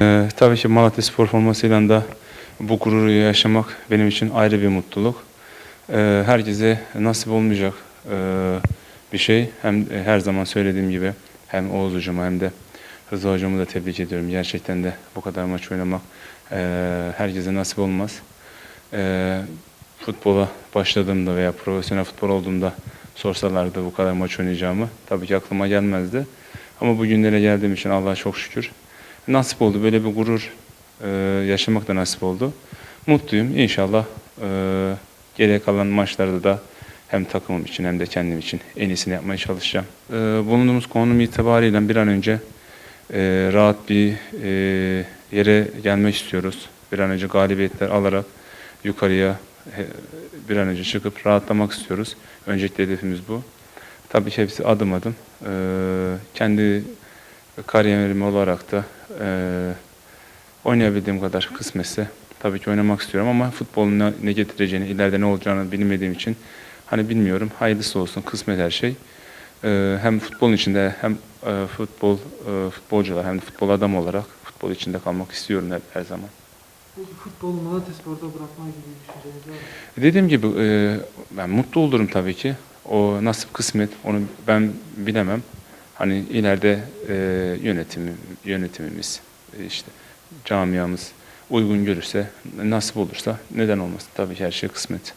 Ee, tabii ki Malatya Spor formasıyla da bu gururu yaşamak benim için ayrı bir mutluluk. Ee, herkese nasip olmayacak ee, bir şey. Hem e, her zaman söylediğim gibi hem Oğuz hocama hem de Rıza hocamı da tebrik ediyorum. Gerçekten de bu kadar maç oynamak ee, herkese nasip olmaz. Ee, futbola başladığımda veya profesyonel futbol olduğumda sorsalardı bu kadar maç oynayacağımı tabii ki aklıma gelmezdi. Ama bugünlere geldiğim için Allah'a çok şükür. Nasip oldu. Böyle bir gurur e, yaşamak da nasip oldu. Mutluyum. İnşallah e, geriye kalan maçlarda da hem takımım için hem de kendim için en iyisini yapmaya çalışacağım. E, bulunduğumuz konum itibariyle bir an önce e, rahat bir e, yere gelmek istiyoruz. Bir an önce galibiyetler alarak yukarıya bir an önce çıkıp rahatlamak istiyoruz. Öncelikli hedefimiz bu. Tabii ki hepsi adım adım. E, kendi kariyerim olarak da e, oynayabildiğim kadar kısmetse tabii ki oynamak istiyorum ama futbolun ne, getireceğini, ileride ne olacağını bilmediğim için hani bilmiyorum. Hayırlısı olsun, kısmet her şey. E, hem futbolun içinde hem e, futbol e, futbolcular hem de futbol adam olarak futbol içinde kalmak istiyorum hep her zaman. Peki futbolu bırakma gibi düşünceniz var mı? Dediğim gibi e, ben mutlu olurum tabii ki. O nasip kısmet onu ben bilemem. Hani ileride e, yönetimi, yönetimimiz e, işte camiamız uygun görürse nasip olursa neden olmasın tabii ki her şey kısmet.